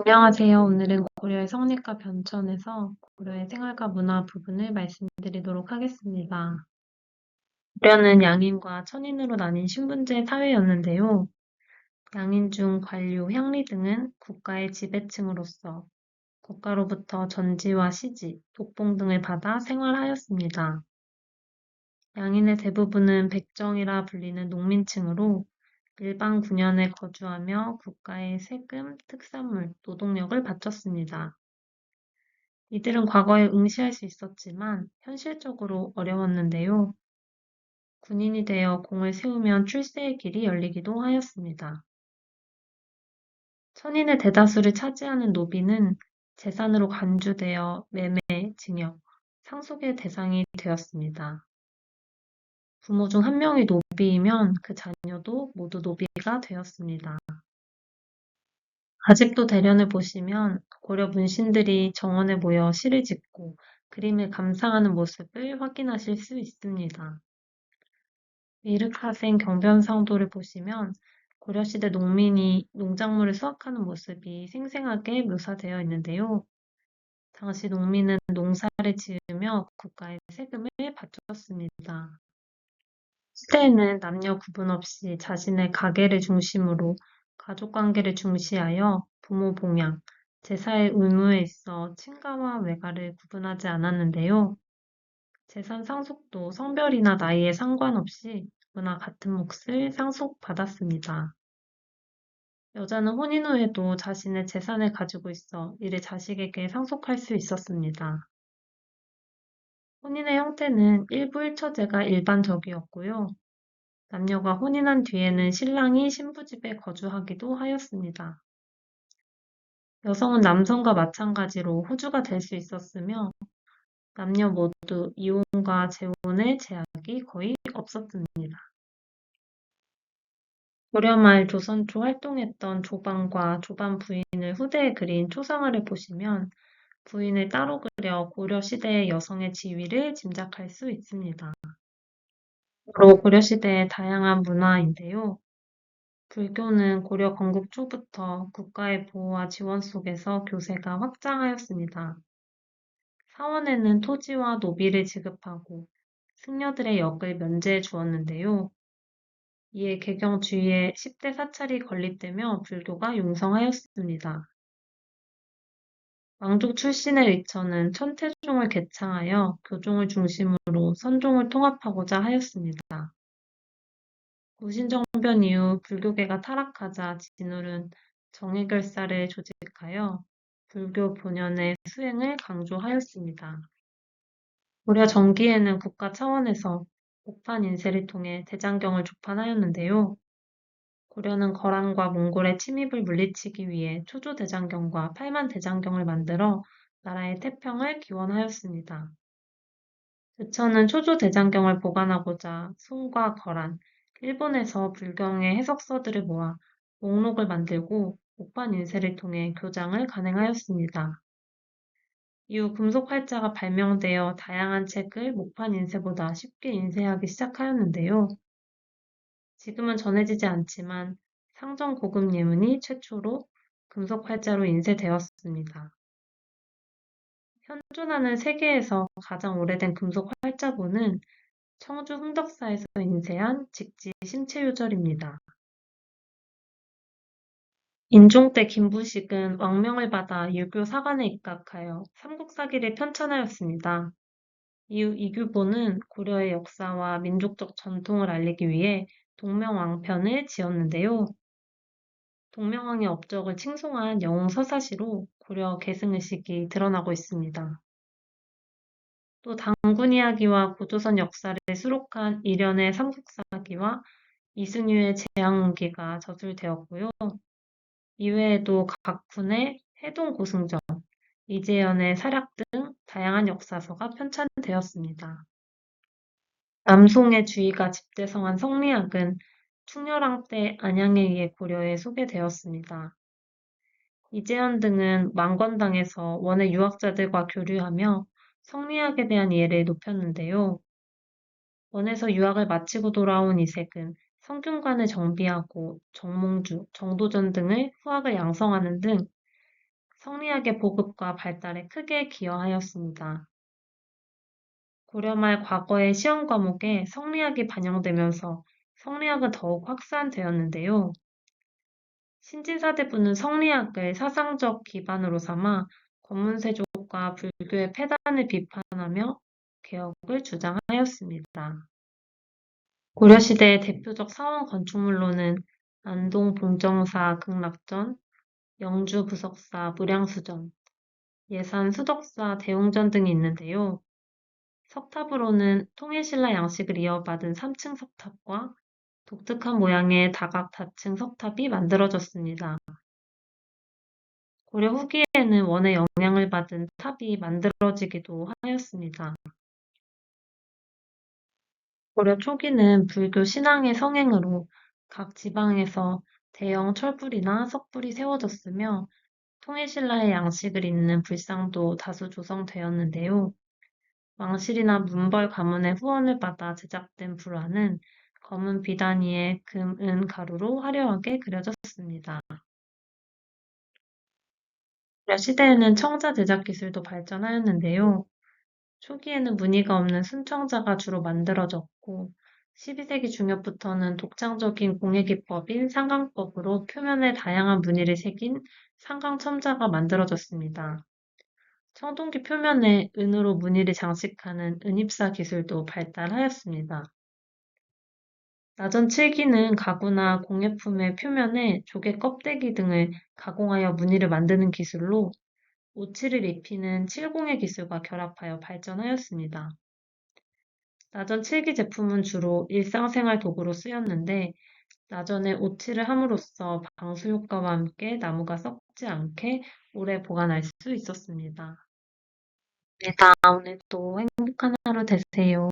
안녕하세요. 오늘은 고려의 성립과 변천에서 고려의 생활과 문화 부분을 말씀드리도록 하겠습니다. 고려는 양인과 천인으로 나뉜 신분제 사회였는데요. 양인 중 관료, 향리 등은 국가의 지배층으로서 국가로부터 전지와 시지, 독봉 등을 받아 생활하였습니다. 양인의 대부분은 백정이라 불리는 농민층으로 일반 군현에 거주하며 국가의 세금, 특산물, 노동력을 바쳤습니다. 이들은 과거에 응시할 수 있었지만 현실적으로 어려웠는데요. 군인이 되어 공을 세우면 출세의 길이 열리기도 하였습니다. 천인의 대다수를 차지하는 노비는 재산으로 간주되어 매매, 징역, 상속의 대상이 되었습니다. 부모 중 한 명이 노비이면 그 자녀도 모두 노비가 되었습니다. 아직도 대련을 보시면 고려 문신들이 정원에 모여 시를 짓고 그림을 감상하는 모습을 확인하실 수 있습니다. 미륵하생 경변상도를 보시면 고려시대 농민이 농작물을 수확하는 모습이 생생하게 묘사되어 있는데요. 당시 농민은 농사를 지으며 국가의 세금을 바쳤습니다. 시대에는 남녀 구분 없이 자신의 가계를 중심으로 가족 관계를 중시하여 부모 봉양, 제사의 의무에 있어 친가와 외가를 구분하지 않았는데요. 재산 상속도 성별이나 나이에 상관없이 누구나 같은 몫을 상속받았습니다. 여자는 혼인 후에도 자신의 재산을 가지고 있어 이를 자식에게 상속할 수 있었습니다. 혼인의 형태는 일부 일처제가 일반적이었고요. 남녀가 혼인한 뒤에는 신랑이 신부 집에 거주하기도 하였습니다. 여성은 남성과 마찬가지로 호주가 될 수 있었으며 남녀 모두 이혼과 재혼의 제약이 거의 없었습니다. 고려 말 조선 초 활동했던 조방과 조방 부인을 후대에 그린 초상화를 보시면 부인을 따로 그려 고려 시대의 여성의 지위를 짐작할 수 있습니다. 바로 고려 시대의 다양한 문화인데요. 불교는 고려 건국 초부터 국가의 보호와 지원 속에서 교세가 확장하였습니다. 사원에는 토지와 노비를 지급하고 승려들의 역을 면제해 주었는데요. 이에 개경 주위에 10대 사찰이 건립되며 불교가 융성하였습니다. 왕족 출신의 의처는 천태종을 개창하여 교종을 중심으로 선종을 통합하고자 하였습니다. 무신정변 이후 불교계가 타락하자 진울은 정의결사를 조직하여 불교 본연의 수행을 강조하였습니다. 고려 정기에는 국가 차원에서 목판 인쇄를 통해 대장경을 조판하였는데요. 고려는 거란과 몽골의 침입을 물리치기 위해 초조 대장경과 팔만 대장경을 만들어 나라의 태평을 기원하였습니다. 부처는 초조 대장경을 보관하고자 송과 거란, 일본에서 불경의 해석서들을 모아 목록을 만들고 목판 인쇄를 통해 교장을 간행하였습니다. 이후 금속 활자가 발명되어 다양한 책을 목판 인쇄보다 쉽게 인쇄하기 시작하였는데요. 지금은 전해지지 않지만 상정 고급 예문이 최초로 금속 활자로 인쇄되었습니다. 현존하는 세계에서 가장 오래된 금속 활자본은 청주 흥덕사에서 인쇄한 직지 심체유절입니다. 인종 때 김부식은 왕명을 받아 유교 사관에 입각하여 삼국사기를 편찬하였습니다. 이후 이규보는 고려의 역사와 민족적 전통을 알리기 위해 동명왕편을 지었는데요. 동명왕의 업적을 칭송한 영웅 서사시로 고려 계승의식이 드러나고 있습니다. 또 당군 이야기와 고조선 역사를 수록한 일련의 삼국사기와 이승유의 재앙기가 저술되었고요. 이외에도 각훈의 해동 고승전, 이재현의 사략 등 다양한 역사서가 편찬되었습니다. 남송의 주의가 집대성한 성리학은 충렬왕 때 안양에 의해 고려에 소개되었습니다. 이재현 등은 망건당에서 원의 유학자들과 교류하며 성리학에 대한 이해를 높였는데요. 원에서 유학을 마치고 돌아온 이색은 성균관을 정비하고 정몽주, 정도전 등을 후학을 양성하는 등 성리학의 보급과 발달에 크게 기여하였습니다. 고려 말 과거의 시험 과목에 성리학이 반영되면서 성리학은 더욱 확산되었는데요. 신진사대부는 성리학을 사상적 기반으로 삼아 권문세족과 불교의 폐단을 비판하며 개혁을 주장하였습니다. 고려시대의 대표적 사원 건축물로는 안동 봉정사 극락전, 영주 부석사 무량수전, 예산 수덕사 대웅전 등이 있는데요. 석탑으로는 통일신라 양식을 이어받은 3층 석탑과 독특한 모양의 다각 다층 석탑이 만들어졌습니다. 고려 후기에는 원의 영향을 받은 탑이 만들어지기도 하였습니다. 고려 초기는 불교 신앙의 성행으로 각 지방에서 대형 철불이나 석불이 세워졌으며 통일신라의 양식을 잇는 불상도 다수 조성되었는데요. 왕실이나 문벌 가문의 후원을 받아 제작된 불화는 검은 비단 위에 금, 은 가루로 화려하게 그려졌습니다. 고려 시대에는 청자 제작 기술도 발전하였는데요. 초기에는 무늬가 없는 순청자가 주로 만들어졌고 12세기 중엽부터는 독창적인 공예 기법인 상강법으로 표면에 다양한 무늬를 새긴 상강첨자가 만들어졌습니다. 청동기 표면에 은으로 무늬를 장식하는 은입사 기술도 발달하였습니다. 나전 칠기는 가구나 공예품의 표면에 조개 껍데기 등을 가공하여 무늬를 만드는 기술로 오칠을 입히는 칠공예 기술과 결합하여 발전하였습니다. 나전 칠기 제품은 주로 일상생활 도구로 쓰였는데 나전에 오칠을 함으로써 방수 효과와 함께 나무가 썩지 않게 오래 보관할 수 있었습니다. 네, 오늘도 행복한 하루 되세요.